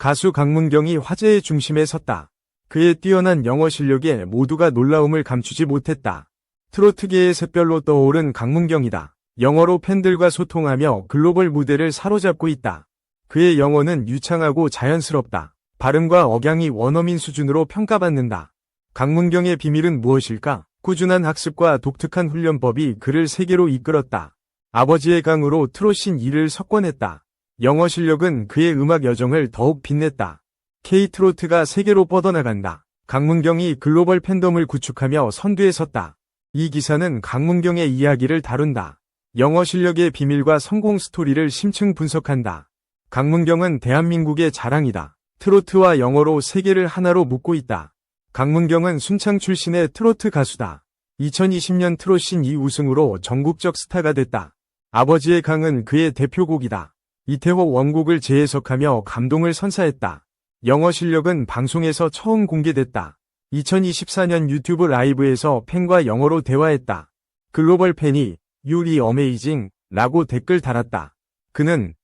가수 강문경이 화제의 중심에 섰다. 그의 뛰어난 영어 실력에 모두가 놀라움을 감추지 못했다. 트로트계의 샛별로 떠오른 강문경이다. 영어로 팬들과 소통하며 글로벌 무대를 사로잡고 있다. 그의 영어는 유창하고 자연스럽다. 발음과 억양이 원어민 수준으로 평가받는다. 강문경의 비밀은 무엇일까? 꾸준한 학습과 독특한 훈련법이 그를 세계로 이끌었다. 아버지의 강으로 트롯신 이를 석권했다. 영어 실력은 그의 음악 여정을 더욱 빛냈다. K-트로트가 세계로 뻗어나간다. 강문경이 글로벌 팬덤을 구축하며 선두에 섰다. 이 기사는 강문경의 이야기를 다룬다. 영어 실력의 비밀과 성공 스토리를 심층 분석한다. 강문경은 대한민국의 자랑이다. 트로트와 영어로 세계를 하나로 묶고 있다. 강문경은 순창 출신의 트로트 가수다. 2020년 트롯신 2우승으로 전국적 스타가 됐다. 아버지의 강은 그의 대표곡이다. 이태호 원곡을 재해석하며 감동을 선사했다. 영어 실력은 방송에서 처음 공개됐다. 2024년 유튜브 라이브에서 팬과 영어로 대화했다. 글로벌 팬이 You're amazing 라고 댓글 달았다. 그는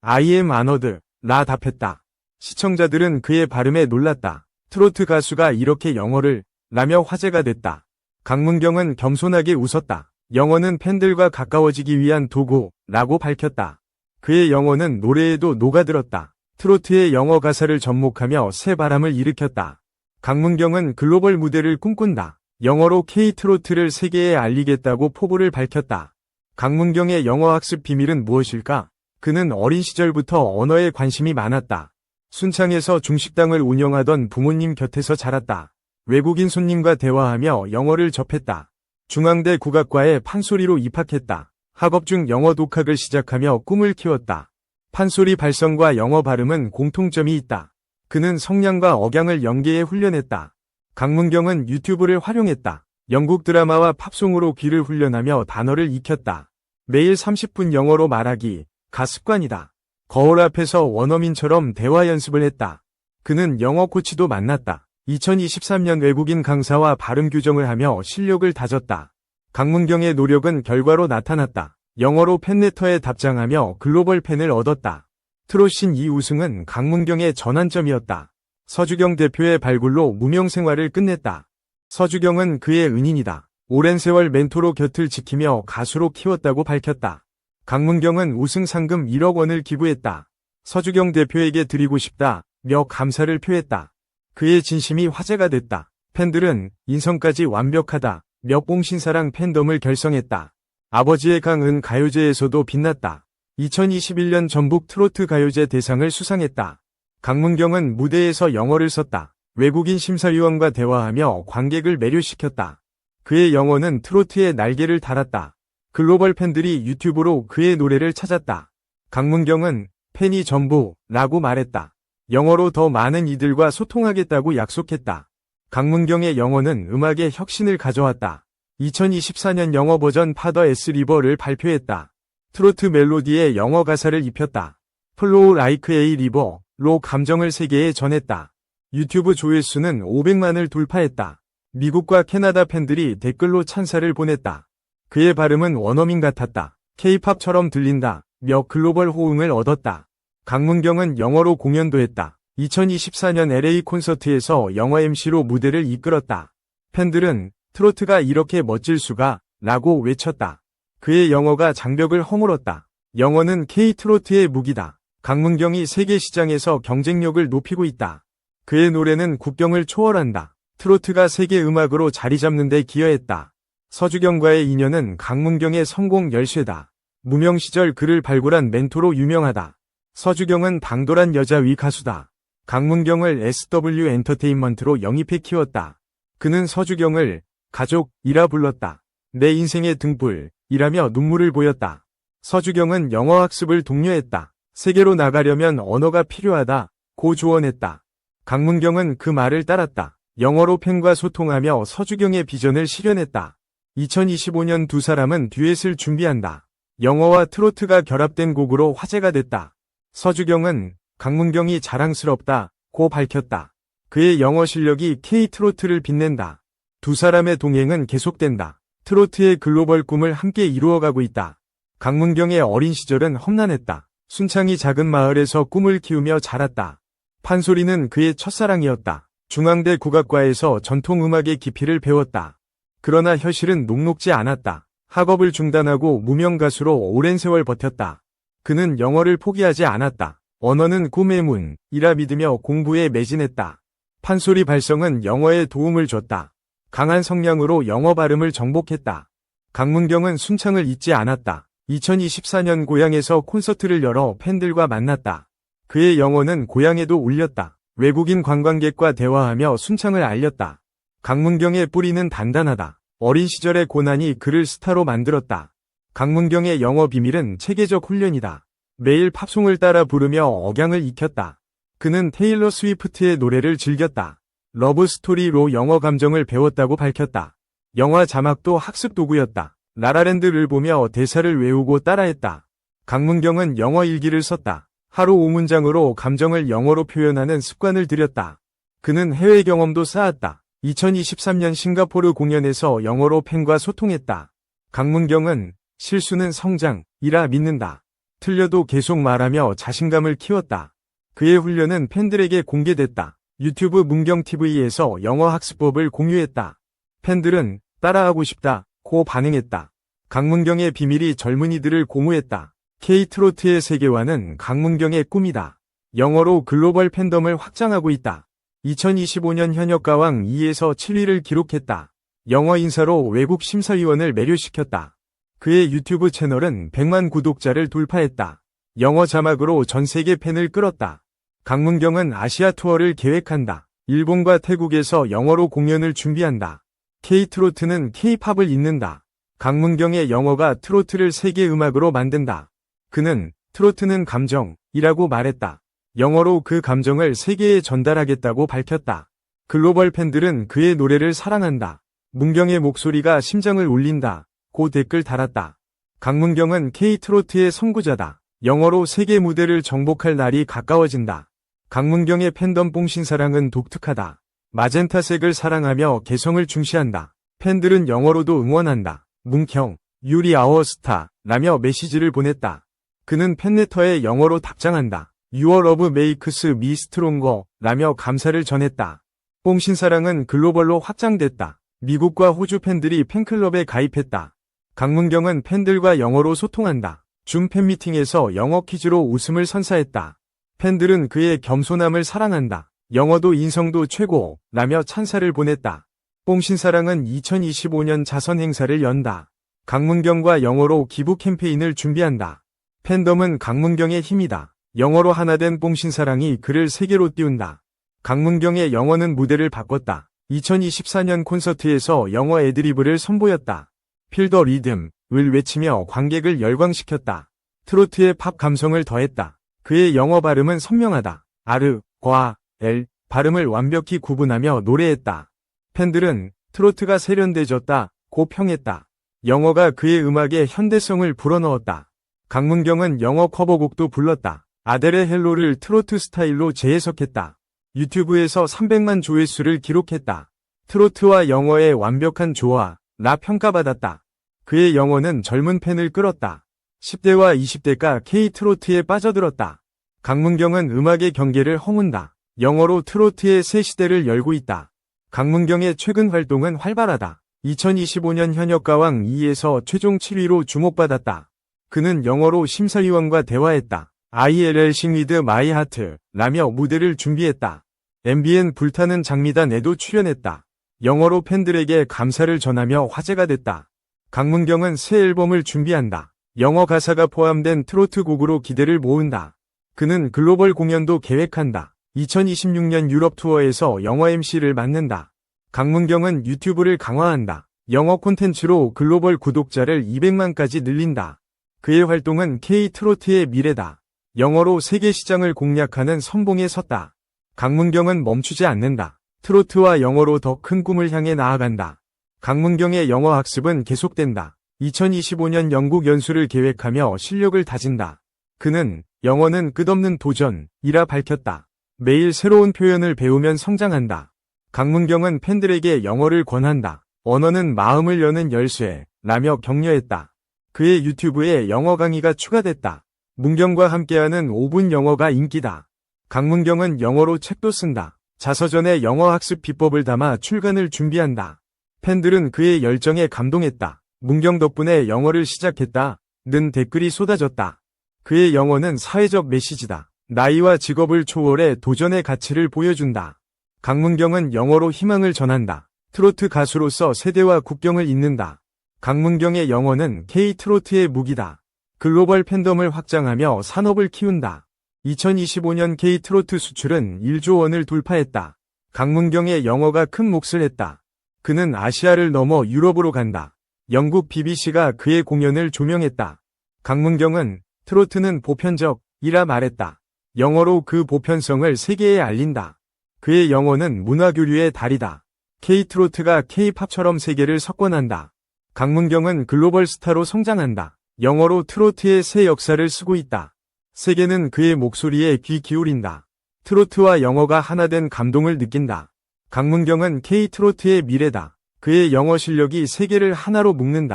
I am honored 라 답했다. 시청자들은 그의 발음에 놀랐다. 트로트 가수가 이렇게 영어를 라며 화제가 됐다. 강문경은 겸손하게 웃었다. 영어는 팬들과 가까워지기 위한 도구라고 밝혔다. 그의 영어는 노래에도 녹아들었다. 트로트의 영어 가사를 접목하며 새 바람을 일으켰다. 강문경은 글로벌 무대를 꿈꾼다. 영어로 K-트로트를 세계에 알리겠다고 포부를 밝혔다. 강문경의 영어 학습 비밀은 무엇일까? 그는 어린 시절부터 언어에 관심이 많았다. 순창에서 중식당을 운영하던 부모님 곁에서 자랐다. 외국인 손님과 대화하며 영어를 접했다. 중앙대 국악과에 판소리로 입학했다. 학업 중 영어 독학을 시작하며 꿈을 키웠다. 판소리 발성과 영어 발음은 공통점이 있다. 그는 성량과 억양을 연계해 훈련했다. 강문경은 유튜브를 활용했다. 영국 드라마와 팝송으로 귀를 훈련하며 단어를 익혔다. 매일 30분 영어로 말하기, 가습관이다. 거울 앞에서 원어민처럼 대화 연습을 했다. 그는 영어 코치도 만났다. 2023년 외국인 강사와 발음 교정을 하며 실력을 다졌다. 강문경의 노력은 결과로 나타났다. 영어로 팬레터에 답장하며 글로벌 팬을 얻었다. 트롯신 이 우승은 강문경의 전환점이었다. 서주경 대표의 발굴로 무명 생활을 끝냈다. 서주경은 그의 은인이다. 오랜 세월 멘토로 곁을 지키며 가수로 키웠다고 밝혔다. 강문경은 우승 상금 1억 원을 기부했다. 서주경 대표에게 드리고 싶다. 며 감사를 표했다. 그의 진심이 화제가 됐다. 팬들은 인성까지 완벽하다. 며 뽕신사랑 팬덤을 결성했다. 아버지의 강은 가요제에서도 빛났다. 2021년 전북 트로트 가요제 대상을 수상했다. 강문경은 무대에서 영어를 썼다. 외국인 심사위원과 대화하며 관객을 매료시켰다. 그의 영어는 트로트의 날개를 달았다. 글로벌 팬들이 유튜브로 그의 노래를 찾았다. 강문경은 팬이 전부 라고 말했다. 영어로 더 많은 이들과 소통하겠다고 약속했다. 강문경의 영어는 음악의 혁신을 가져왔다. 2024년 영어 버전 파더 S 리버를 발표했다. 트로트 멜로디에 영어 가사를 입혔다. 플로우 라이크 에이 리버로 감정을 세계에 전했다. 유튜브 조회수는 500만을 돌파했다. 미국과 캐나다 팬들이 댓글로 찬사를 보냈다. 그의 발음은 원어민 같았다. 케이팝처럼 들린다. 며 글로벌 호응을 얻었다. 강문경은 영어로 공연도 했다. 2024년 LA 콘서트에서 영어 MC로 무대를 이끌었다. 팬들은 트로트가 이렇게 멋질 수가 라고 외쳤다. 그의 영어가 장벽을 허물었다. 영어는 K-트로트의 무기다. 강문경이 세계 시장에서 경쟁력을 높이고 있다. 그의 노래는 국경을 초월한다. 트로트가 세계 음악으로 자리 잡는 데 기여했다. 서주경과의 인연은 강문경의 성공 열쇠다. 무명 시절 그를 발굴한 멘토로 유명하다. 서주경은 당돌한 여자 위 가수다. 강문경을 SW 엔터테인먼트로 영입해 키웠다. 그는 서주경을 가족이라 불렀다. 내 인생의 등불이라며 눈물을 보였다. 서주경은 영어 학습을 독려했다. 세계로 나가려면 언어가 필요하다. 고 조언했다. 강문경은 그 말을 따랐다. 영어로 팬과 소통하며 서주경의 비전을 실현했다. 2025년 두 사람은 듀엣을 준비한다. 영어와 트로트가 결합된 곡으로 화제가 됐다. 서주경은 강문경이 자랑스럽다. 고 밝혔다. 그의 영어 실력이 K-트로트를 빛낸다. 두 사람의 동행은 계속된다. 트로트의 글로벌 꿈을 함께 이루어가고 있다. 강문경의 어린 시절은 험난했다. 순창이 작은 마을에서 꿈을 키우며 자랐다. 판소리는 그의 첫사랑이었다. 중앙대 국악과에서 전통음악의 깊이를 배웠다. 그러나 현실은 녹록지 않았다. 학업을 중단하고 무명 가수로 오랜 세월 버텼다. 그는 영어를 포기하지 않았다. 언어는 꿈의 문이라 믿으며 공부에 매진했다. 판소리 발성은 영어에 도움을 줬다. 강한 성량으로 영어 발음을 정복했다. 강문경은 순창을 잊지 않았다. 2024년 고향에서 콘서트를 열어 팬들과 만났다. 그의 영어는 고향에도 울렸다. 외국인 관광객과 대화하며 순창을 알렸다. 강문경의 뿌리는 단단하다. 어린 시절의 고난이 그를 스타로 만들었다. 강문경의 영어 비밀은 체계적 훈련이다. 매일 팝송을 따라 부르며 억양을 익혔다. 그는 테일러 스위프트의 노래를 즐겼다. 러브 스토리로 영어 감정을 배웠다고 밝혔다. 영화 자막도 학습 도구였다. 라라랜드를 보며 대사를 외우고 따라했다. 강문경은 영어 일기를 썼다. 하루 5문장으로 감정을 영어로 표현하는 습관을 들였다. 그는 해외 경험도 쌓았다. 2023년 싱가포르 공연에서 영어로 팬과 소통했다. 강문경은 실수는 성장이라 믿는다. 틀려도 계속 말하며 자신감을 키웠다. 그의 훈련은 팬들에게 공개됐다. 유튜브 문경TV에서 영어 학습법을 공유했다. 팬들은 따라하고 싶다 고 반응했다. 강문경의 비밀이 젊은이들을 고무했다. K-트로트의 세계화는 강문경의 꿈이다. 영어로 글로벌 팬덤을 확장하고 있다. 2025년 현역 가왕 2에서 7위를 기록했다. 영어 인사로 외국 심사위원을 매료시켰다. 그의 유튜브 채널은 100만 구독자를 돌파했다. 영어 자막으로 전 세계 팬을 끌었다. 강문경은 아시아 투어를 계획한다. 일본과 태국에서 영어로 공연을 준비한다. K-트로트는 K-팝을 잇는다. 강문경의 영어가 트로트를 세계 음악으로 만든다. 그는 트로트는 감정이라고 말했다. 영어로 그 감정을 세계에 전달하겠다고 밝혔다. 글로벌 팬들은 그의 노래를 사랑한다. 문경의 목소리가 심장을 울린다. 고 댓글 달았다. 강문경은 K-트로트의 선구자다. 영어로 세계 무대를 정복할 날이 가까워진다. 강문경의 팬덤 뽕신사랑은 독특하다. 마젠타색을 사랑하며 개성을 중시한다. 팬들은 영어로도 응원한다. 문경, 유리 아워스타, 라며 메시지를 보냈다. 그는 팬레터에 영어로 답장한다. Makes me stronger 라며 감사를 전했다. 뽕신사랑은 글로벌로 확장됐다. 미국과 호주 팬들이 팬클럽에 가입했다. 강문경은 팬들과 영어로 소통한다. 줌 팬미팅에서 영어 퀴즈로 웃음을 선사했다. 팬들은 그의 겸손함을 사랑한다. 영어도 인성도 최고 라며 찬사를 보냈다. 뽕신사랑은 2025년 자선 행사를 연다. 강문경과 영어로 기부 캠페인을 준비한다. 팬덤은 강문경의 힘이다. 영어로 하나 된 뽕신사랑이 그를 세계로 띄운다. 강문경의 영어는 무대를 바꿨다. 2024년 콘서트에서 영어 애드리브를 선보였다. 필더 리듬을 외치며 관객을 열광시켰다. 트로트의 팝 감성을 더했다. 그의 영어 발음은 선명하다. 아르, 과, 엘, 발음을 완벽히 구분하며 노래했다. 팬들은 트로트가 세련돼졌다, 고 평했다. 영어가 그의 음악에 현대성을 불어넣었다. 강문경은 영어 커버곡도 불렀다. 아델의 헬로를 트로트 스타일로 재해석했다. 유튜브에서 300만 조회수를 기록했다. 트로트와 영어의 완벽한 조화라 평가받았다. 그의 영어는 젊은 팬을 끌었다. 10대와 20대가 K-트로트에 빠져들었다. 강문경은 음악의 경계를 허문다. 영어로 트로트의 새 시대를 열고 있다. 강문경의 최근 활동은 활발하다. 2025년 현역가왕 2에서 최종 7위로 주목받았다. 그는 영어로 심사위원과 대화했다. ILL 싱위드 마이 하트 라며 무대를 준비했다. MBN 불타는 장미단에도 출연했다. 영어로 팬들에게 감사를 전하며 화제가 됐다. 강문경은 새 앨범을 준비한다. 영어 가사가 포함된 트로트 곡으로 기대를 모은다. 그는 글로벌 공연도 계획한다. 2026년 유럽 투어에서 영어 MC를 맡는다. 강문경은 유튜브를 강화한다. 영어 콘텐츠로 글로벌 구독자를 200만까지 늘린다. 그의 활동은 K-트로트의 미래다. 영어로 세계 시장을 공략하는 선봉에 섰다. 강문경은 멈추지 않는다. 트로트와 영어로 더 큰 꿈을 향해 나아간다. 강문경의 영어 학습은 계속된다. 2025년 영국 연수를 계획하며 실력을 다진다. 그는 영어는 끝없는 도전이라 밝혔다. 매일 새로운 표현을 배우면 성장한다. 강문경은 팬들에게 영어를 권한다. 언어는 마음을 여는 열쇠, 라며 격려했다. 그의 유튜브에 영어 강의가 추가됐다. 문경과 함께하는 5분 영어가 인기다. 강문경은 영어로 책도 쓴다. 자서전에 영어 학습 비법을 담아 출간을 준비한다. 팬들은 그의 열정에 감동했다. 문경 덕분에 영어를 시작했다. 는 댓글이 쏟아졌다. 그의 영어는 사회적 메시지다. 나이와 직업을 초월해 도전의 가치를 보여준다. 강문경은 영어로 희망을 전한다. 트로트 가수로서 세대와 국경을 잇는다. 강문경의 영어는 K-트로트의 무기다. 글로벌 팬덤을 확장하며 산업을 키운다. 2025년 K-트로트 수출은 1조 원을 돌파했다. 강문경의 영어가 큰 몫을 했다. 그는 아시아를 넘어 유럽으로 간다. 영국 BBC가 그의 공연을 조명했다. 강문경은 트로트는 보편적이라 말했다. 영어로 그 보편성을 세계에 알린다. 그의 영어는 문화교류의 달이다. K-트로트가 K-팝처럼 세계를 석권한다. 강문경은 글로벌 스타로 성장한다. 영어로 트로트의 새 역사를 쓰고 있다. 세계는 그의 목소리에 귀 기울인다. 트로트와 영어가 하나 된 감동을 느낀다. 강문경은 K-트로트의 미래다. 그의 영어 실력이 세계를 하나로 묶는다.